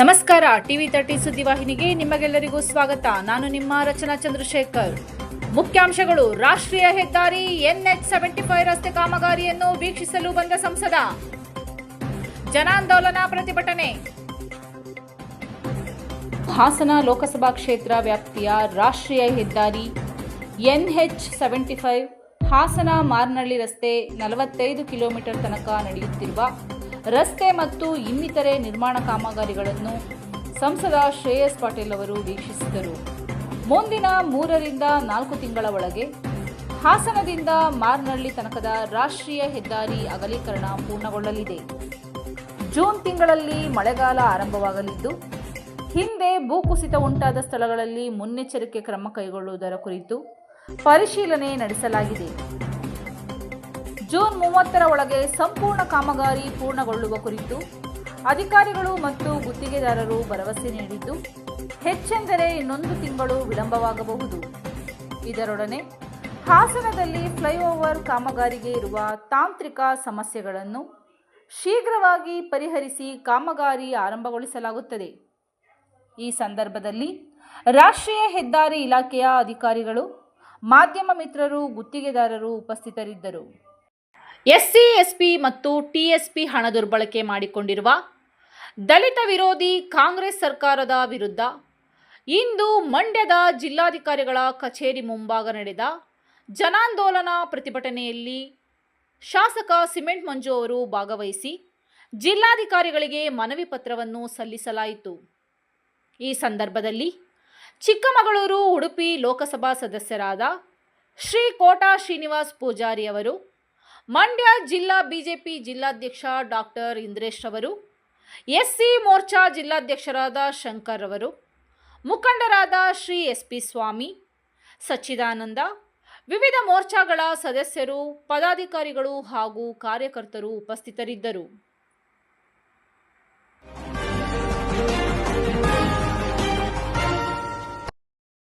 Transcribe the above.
ನಮಸ್ಕಾರ, TV thirty ಸುದ್ದಿವಾಹಿನಿಗೆ ನಿಮಗೆಲ್ಲರಿಗೂ ಸ್ವಾಗತ. ನಾನು ನಿಮ್ಮ ರಚನಾ ಚಂದ್ರಶೇಖರ್. ಮುಖ್ಯಾಂಶಗಳು, ರಾಷ್ಟ್ರೀಯ ಹೆದ್ದಾರಿ ಎನ್ಎಚ್ ಸೆವೆಂಟಿ ಫೈವ್ ರಸ್ತೆ ಕಾಮಗಾರಿಯನ್ನು ವೀಕ್ಷಿಸಲು ಬಂದ ಸಂಸದ. ಜನಾಂದೋಲನ ಪ್ರತಿಭಟನೆ. ಹಾಸನ ಲೋಕಸಭಾ ಕ್ಷೇತ್ರ ವ್ಯಾಪ್ತಿಯ ರಾಷ್ಟ್ರೀಯ ಹೆದ್ದಾರಿ NH seventy five Hassan Marnahalli ರಸ್ತೆ ನಲವತ್ತೈದು ಕಿಲೋಮೀಟರ್ ತನಕ ನಡೆಯುತ್ತಿರುವ ರಸ್ತೆ ಮತ್ತು ಇನ್ನಿತರೆ ನಿರ್ಮಾಣ ಕಾಮಗಾರಿಗಳನ್ನು ಸಂಸದ ಶ್ರೇಯಸ್ ಪಾಟೀಲ್ ಅವರು ವೀಕ್ಷಿಸಿದರು. ಮುಂದಿನ ಮೂರರಿಂದ ನಾಲ್ಕು ತಿಂಗಳ ಒಳಗೆ ಹಾಸನದಿಂದ ಮಾರ್ನಳ್ಳಿ ತನಕದ ರಾಷ್ಟ್ರೀಯ ಹೆದ್ದಾರಿ ಅಗಲೀಕರಣ ಪೂರ್ಣಗೊಳ್ಳಲಿದೆ. ಜೂನ್ ತಿಂಗಳಲ್ಲಿ ಮಳೆಗಾಲ ಆರಂಭವಾಗಲಿದ್ದು, ಹಿಂದೆ ಭೂಕುಸಿತ ಉಂಟಾದ ಸ್ಥಳಗಳಲ್ಲಿ ಮುನ್ನೆಚ್ಚರಿಕೆ ಕ್ರಮ ಕೈಗೊಳ್ಳುವುದರ ಕುರಿತು ಪರಿಶೀಲನೆ ನಡೆಸಲಾಗಿದೆ. ಜೂನ್ ಮೂವತ್ತರ ಒಳಗೆ ಸಂಪೂರ್ಣ ಕಾಮಗಾರಿ ಪೂರ್ಣಗೊಳ್ಳುವ ಕುರಿತು ಅಧಿಕಾರಿಗಳು ಮತ್ತು ಗುತ್ತಿಗೆದಾರರು ಭರವಸೆ ನೀಡಿದ್ದು, ಹೆಚ್ಚೆಂದರೆ ಇನ್ನೊಂದು ತಿಂಗಳು ವಿಳಂಬವಾಗಬಹುದು. ಇದರೊಡನೆ ಹಾಸನದಲ್ಲಿ ಫ್ಲೈಓವರ್ ಕಾಮಗಾರಿಗೆ ಇರುವ ತಾಂತ್ರಿಕ ಸಮಸ್ಯೆಗಳನ್ನು ಶೀಘ್ರವಾಗಿ ಪರಿಹರಿಸಿ ಕಾಮಗಾರಿ ಆರಂಭಗೊಳಿಸಲಾಗುತ್ತದೆ. ಈ ಸಂದರ್ಭದಲ್ಲಿ ರಾಷ್ಟ್ರೀಯ ಹೆದ್ದಾರಿ ಇಲಾಖೆಯ ಅಧಿಕಾರಿಗಳು, ಮಾಧ್ಯಮ ಮಿತ್ರರು, ಗುತ್ತಿಗೆದಾರರು ಉಪಸ್ಥಿತರಿದ್ದರು. ಎಸ್ಸಿ, ಎಸ್ಪಿ ಮತ್ತು ಟಿಎಸ್ಪಿ ಹಣ ದುರ್ಬಳಕೆ ಮಾಡಿಕೊಂಡಿರುವ ದಲಿತ ವಿರೋಧಿ ಕಾಂಗ್ರೆಸ್ ಸರ್ಕಾರದ ವಿರುದ್ಧ ಇಂದು ಮಂಡ್ಯದ ಜಿಲ್ಲಾಧಿಕಾರಿಗಳ ಕಚೇರಿ ಮುಂಭಾಗ ನಡೆದ ಜನಾಂದೋಲನ ಪ್ರತಿಭಟನೆಯಲ್ಲಿ ಶಾಸಕ ಸಿಮೆಂಟ್ ಮಂಜು ಅವರು ಭಾಗವಹಿಸಿ ಜಿಲ್ಲಾಧಿಕಾರಿಗಳಿಗೆ ಮನವಿ ಪತ್ರವನ್ನು ಸಲ್ಲಿಸಲಾಯಿತು. ಈ ಸಂದರ್ಭದಲ್ಲಿ ಚಿಕ್ಕಮಗಳೂರು ಉಡುಪಿ ಲೋಕಸಭಾ ಸದಸ್ಯರಾದ ಶ್ರೀ ಕೋಟಾ ಶ್ರೀನಿವಾಸ್ ಪೂಜಾರಿ ಅವರು ಮಂಡ್ಯ ಜಿಲ್ಲಾ ಬಿಜೆಪಿ ಜಿಲ್ಲಾಧ್ಯಕ್ಷ ಡಾಕ್ಟರ್ ಇಂದ್ರೇಶ್ ಅವರು, ಎಸ್ಸಿ ಮೋರ್ಚಾ ಜಿಲ್ಲಾಧ್ಯಕ್ಷರಾದ ಶಂಕರ್ ಅವರು, ಮುಖಂಡರಾದ ಶ್ರೀ ಎಸ್ ಪಿ ಸ್ವಾಮಿ, ಸಚ್ಚಿದಾನಂದ, ವಿವಿಧ ಮೋರ್ಚಾಗಳ ಸದಸ್ಯರು, ಪದಾಧಿಕಾರಿಗಳು ಹಾಗೂ ಕಾರ್ಯಕರ್ತರು ಉಪಸ್ಥಿತರಿದ್ದರು.